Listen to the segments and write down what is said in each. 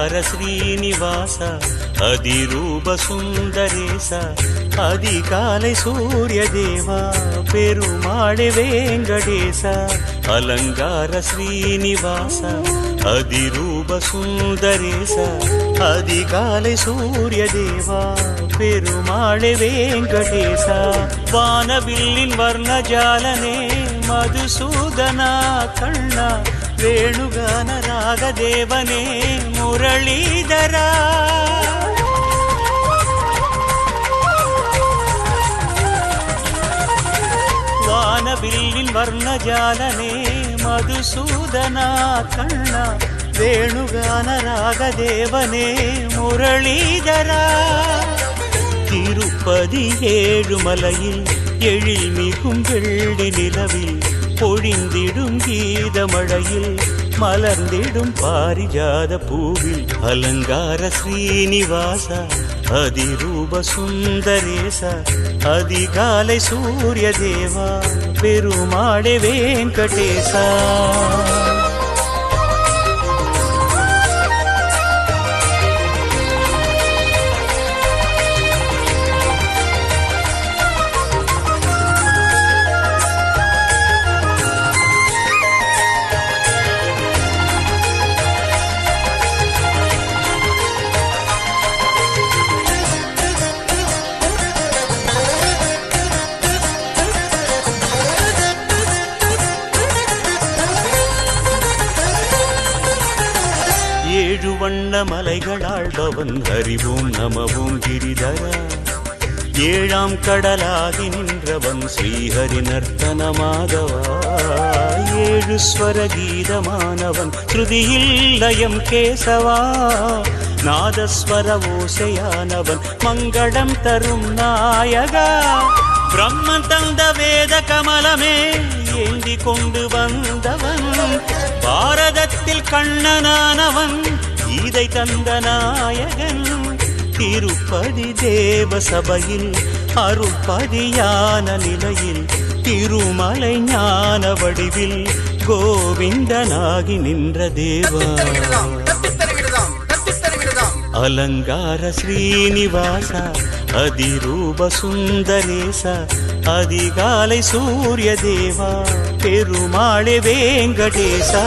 అలంగార శ్రీనివాస அதிரூப சுந்தரேச அதிகாலை சூரிய தேவா பெருமாளே வேங்கடேச அலங்கார ஸ்ரீனிவாச அதிரூப சுந்தரேச அதிகாலை சூரிய தேவா பெருமாளே வேங்கடேச வானவில்லின் வர்ணஜாலனே மதுசூதனா கண்ணா வேணுகானராக தேவனே முரளிதரா. வானவில்லின் வர்ணஜாலனே மதுசூதனா கண்ணா. வேணுகானராக தேவனே முரளிதரா. திருப்பதி ஏழுமலையில் எழில் மிகும் வெள்ளி நிலவில் பொழிந்திடும் கீதமழையில் மலர்ந்திடும் பாரிஜாத பூவில் அலங்கார ஸ்ரீனிவாச அதிரூப சுந்தரேச அதிகாலை சூரிய தேவா பெருமாளே வெங்கடேசா. வண்ண மலைகளாழ்பவன் அறிவோம் நமவும் கிரிதரா. ஏழாம் கடலாகி நின்றவன் ஸ்ரீஹரி நர்த்தன மாதவா ஏழு ஸ்வர கீதமானவன் ஸ்ருதியில் லயம் கேசவா. நாதஸ்வர ஓசையானவன் மங்களம் தரும் நாயகா. பிரம்மன் தந்த வேத கமலமே ஏந்தி கொண்டு வந்தவன். பாரதத்தில் கண்ணனானவன் இதை தந்த நாயகன் திருப்பதி தேவ சபையில் அருள்பதியான நிலையில் திருமலை ஞான வடிவில் கோவிந்தனாகி நின்ற தேவா. அலங்கார ஸ்ரீனிவாச அதிரூப சுந்தரேச அதிகாலை சூரிய தேவா பெருமாளே வேங்கடேசா.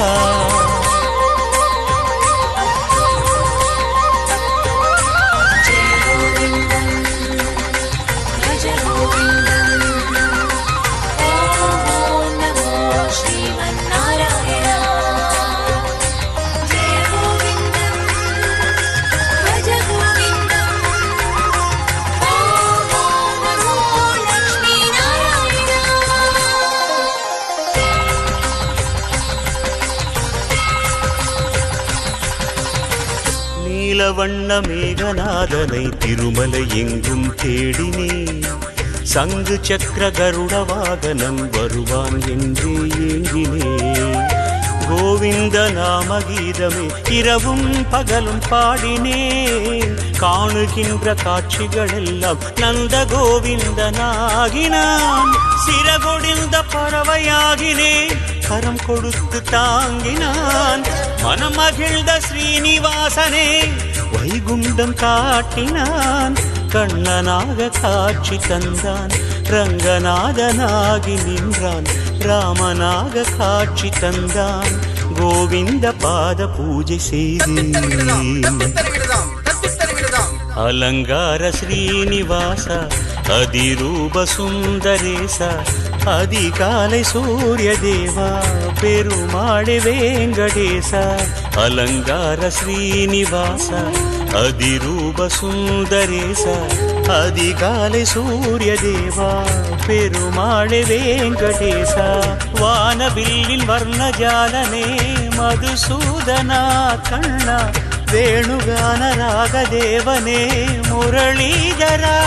நீல வண்ண மேகநாதனை திருமலை எங்கும் தேடினே சங்கு சக்கர கருட வாகனம் வருவான் என்று ஏங்கினே. கோவிந்த நாம கீதமே இரவும் பகலும் பாடினேன் காணுகின்ற காட்சிகளெல்லாம் நந்த கோவிந்தனாகினான். சிறகொடிந்த பறவையாகினேன் கரம் கொடுத்து தாங்கினான் மனம் மகிழ்ந்த ஸ்ரீனிவாசனே வைகுண்டம் காட்டினான் கண்ணனாக காட்சி தந்தான் ரங்கநாதனாகி நின்றான் ராமனாக காட்சி தந்தான் கோவிந்த பாத பூஜை செய்தேன் அலங்கார ஸ்ரீனிவாச அதிரூப சுந்தரேச அதிகாலை சூரிய தேவா பெருமாளே வேங்கடேச அலங்கார ஸ்ரீனிவாச அதிரூப சுந்தரேச அதிகாலை சூரிய தேவா பெருமாளே வேங்கடேச வானவில்லில் வர்ணஜாலனே மதுசூதனா கண்ணா வேணுகான ராகதேவனே முரளீதரா.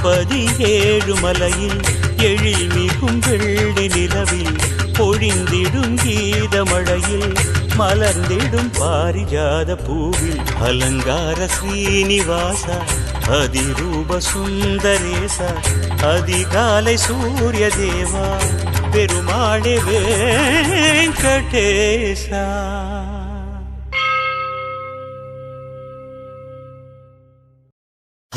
திருப்பதி மலையில் எழில் மிகும் வெள்ளி நிலவில் பொழிந்திடும் கீதமழையில் மலர்ந்திடும் பாரிஜாத பூவில் அலங்கார ஸ்ரீனிவாச அதிரூப சுந்தரேச அதிகாலை சூரிய தேவா பெருமாளே வெங்கடேசா.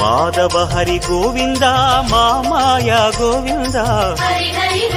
கோவிந்தா மாதவ ஹரி கோவிந்தா மாமாயா கோவிந்தா ஹரி ஹரி ஹரி கோவிந்தா